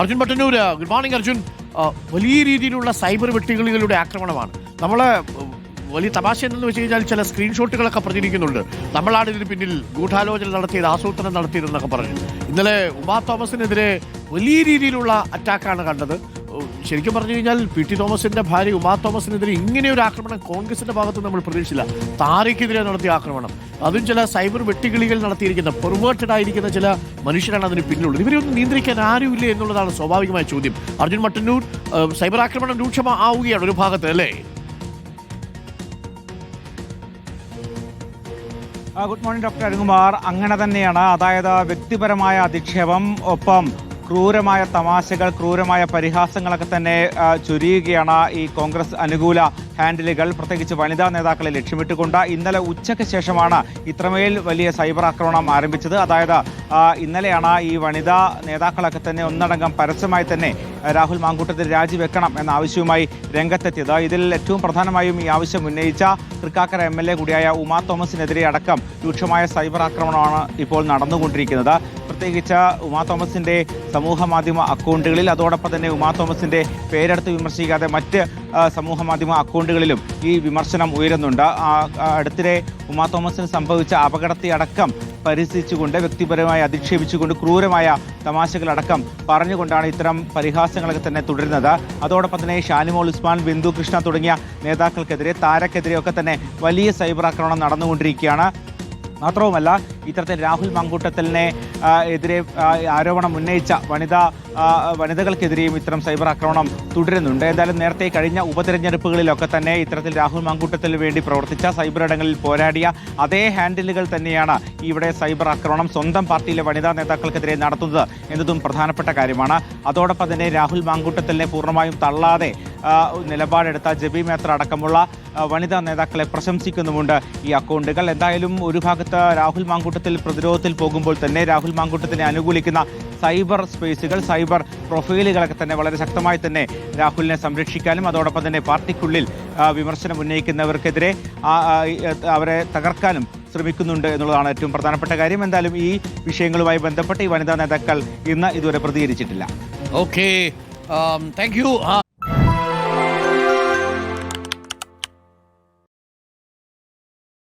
Arjun Pattannur good morning Arjun. വലിയ രീതിയിലുള്ള cyber വെട്ടുകിളികളുടെ ആക്രമണമാണ്. നമ്മൾ വലിയ തമാശ എന്തെന്ന് വെച്ച് കഴിഞ്ഞാൽ ചില സ്ക്രീൻഷോട്ടുകളൊക്കെ പ്രചരിക്കുന്നുണ്ട് നമ്മളാണ് ഇതിന് പിന്നിൽ ഗൂഢാലോചന നടത്തിയത് ആസൂത്രണം നടത്തിയതെന്നൊക്കെ പറഞ്ഞു. ഇന്നലെ ഉമാ തോമസിനെതിരെ വലിയ രീതിയിലുള്ള അറ്റാക്കാണ് കണ്ടത്. ശരിക്കും പറഞ്ഞു കഴിഞ്ഞാൽ പി ടി തോമസിന്റെ ഭാര്യ ഉമാ തോമസിനെതിരെ ഇങ്ങനെ ഒരു ആക്രമണം കോൺഗ്രസിന്റെ ഭാഗത്ത് നമ്മൾ പ്രതീക്ഷിച്ചില്ല. താരയ്ക്കെതിരെ നടത്തിയ ആക്രമണം. അതും ചില സൈബർ വെട്ടുകിളികൾ നടത്തിയിരിക്കുന്ന പെർവേർട്ടഡ് ആയിരിക്കുന്ന ചില മനുഷ്യരാണ് അതിന് പിന്നിലുള്ളത്. ഇവരെ ഒന്നും നിയന്ത്രിക്കാൻ ആരുമില്ല എന്നുള്ളതാണ് സ്വാഭാവികമായ ചോദ്യം. അർജുൻ മട്ടന്നൂർ സൈബർ ആക്രമണം രൂക്ഷമാവുകയാണ് ഒരു ഭാഗത്ത് അല്ലേ? Good morning doctor Arunkumar. അങ്ങനെ തന്നെയാണ്. അതായത് വ്യക്തിപരമായ അധിക്ഷേപം ഒപ്പം ക്രൂരമായ തമാശകൾ ക്രൂരമായ പരിഹാസങ്ങളൊക്കെ തന്നെ ചുരിയുകയാണ് ഈ കോൺഗ്രസ് അനുകൂല ഹാൻഡിലുകൾ. പ്രത്യേകിച്ച് വനിതാ നേതാക്കളെ ലക്ഷ്യമിട്ടുകൊണ്ട് ഇന്നലെ ഉച്ചയ്ക്ക് ശേഷമാണ് ഇത്രമേൽ വലിയ സൈബർ ആക്രമണം ആരംഭിച്ചത്. അതായത് ഇന്നലെയാണ് ഈ വനിതാ നേതാക്കളൊക്കെ തന്നെ ഒന്നടങ്കം പരസ്യമായി തന്നെ രാഹുൽ മാങ്കൂട്ടത്തിൽ രാജിവെക്കണം എന്ന ആവശ്യവുമായി രംഗത്തെത്തിയത്. ഇതിൽ ഏറ്റവും പ്രധാനമായും ഈ ആവശ്യം ഉന്നയിച്ച തൃക്കാക്കര എം എൽ എ കൂടിയായ ഉമാ തോമസിനെതിരെ അടക്കം രൂക്ഷമായ സൈബർ ആക്രമണമാണ് ഇപ്പോൾ നടന്നുകൊണ്ടിരിക്കുന്നത്. പ്രത്യേകിച്ച് ഉമാ തോമസിന്റെ സമൂഹ മാധ്യമ അക്കൗണ്ടുകളിൽ അതോടൊപ്പം തന്നെ ഉമാ തോമസിന്റെ പേരെടുത്ത് വിമർശിക്കാതെ മറ്റ് സമൂഹ മാധ്യമ അക്കൗണ്ടുകളിലും ഈ വിമർശനം ഉയരുന്നുണ്ട്. അടുത്തിടെ ഉമാ തോമസിന് സംഭവിച്ച അപകടത്തെ അടക്കം പരിഹസിച്ചുകൊണ്ട് വ്യക്തിപരമായി അധിക്ഷേപിച്ചുകൊണ്ട് ക്രൂരമായ തമാശകളടക്കം പറഞ്ഞുകൊണ്ടാണ് ഇത്തരം പരിഹാസങ്ങളൊക്കെ തന്നെ തുടരുന്നത്. അതോടൊപ്പം തന്നെ ഷാനിമോൾ ഉസ്മാൻ ബിന്ദു കൃഷ്ണ തുടങ്ങിയ നേതാക്കൾക്കെതിരെ താരക്കെതിരെ ഒക്കെ തന്നെ വലിയ സൈബർ ആക്രമണം നടന്നുകൊണ്ടിരിക്കുകയാണ്. മാത്രവുമല്ല ഇത്തരത്തിൽ രാഹുൽ മങ്കൂട്ടത്തലിനെ എതിരെ ആരോപണം ഉന്നയിച്ച വനിതാ വനിതകൾക്കെതിരെയും ഇത്തരം സൈബർ ആക്രമണം തുടരുന്നുണ്ട്. എന്തായാലും നേരത്തെ കഴിഞ്ഞ ഉപതെരഞ്ഞെടുപ്പുകളിലൊക്കെ തന്നെ ഇത്തരത്തിൽ രാഹുൽ മങ്കൂട്ടത്തിന് വേണ്ടി പ്രവർത്തിച്ച സൈബർ ഇടങ്ങളിൽ പോരാടിയ അതേ ഹാൻഡിലുകൾ തന്നെയാണ് ഇവിടെ സൈബർ ആക്രമണം സ്വന്തം പാർട്ടിയിലെ വനിതാ നേതാക്കൾക്കെതിരെ നടത്തുന്നത് എന്നതും പ്രധാനപ്പെട്ട കാര്യമാണ്. അതോടൊപ്പം തന്നെ രാഹുൽ മാങ്കൂട്ടത്തലിനെ പൂർണമായും തള്ളാതെ നിലപാടെടുത്ത ജബി മേത്ര അടക്കമുള്ള വനിതാ നേതാക്കളെ പ്രശംസിക്കുന്നുമുണ്ട് ഈ അക്കൗണ്ടുകൾ. എന്തായാലും ഒരു ഭാഗത്ത് രാഹുൽ മാങ്കൂട്ടത്തിൽ പ്രതിരോധത്തിൽ പോകുമ്പോൾ തന്നെ രാഹുൽ മാങ്കൂട്ടത്തിനെ അനുകൂലിക്കുന്ന സൈബർ സ്പേസുകൾ സൈബർ പ്രൊഫൈലുകളൊക്കെ തന്നെ വളരെ ശക്തമായി തന്നെ രാഹുലിനെ സംരക്ഷിക്കാനും അതോടൊപ്പം തന്നെ പാർട്ടിക്കുള്ളിൽ വിമർശനം ഉന്നയിക്കുന്നവർക്കെതിരെ അവരെ തകർക്കാനും ശ്രമിക്കുന്നുണ്ട് എന്നുള്ളതാണ് ഏറ്റവും പ്രധാനപ്പെട്ട കാര്യം. എന്തായാലും ഈ വിഷയങ്ങളുമായി ബന്ധപ്പെട്ട് ഈ വനിതാ നേതാക്കൾ ഇന്ന് ഇതുവരെ പ്രതികരിച്ചിട്ടില്ല. Okay thank you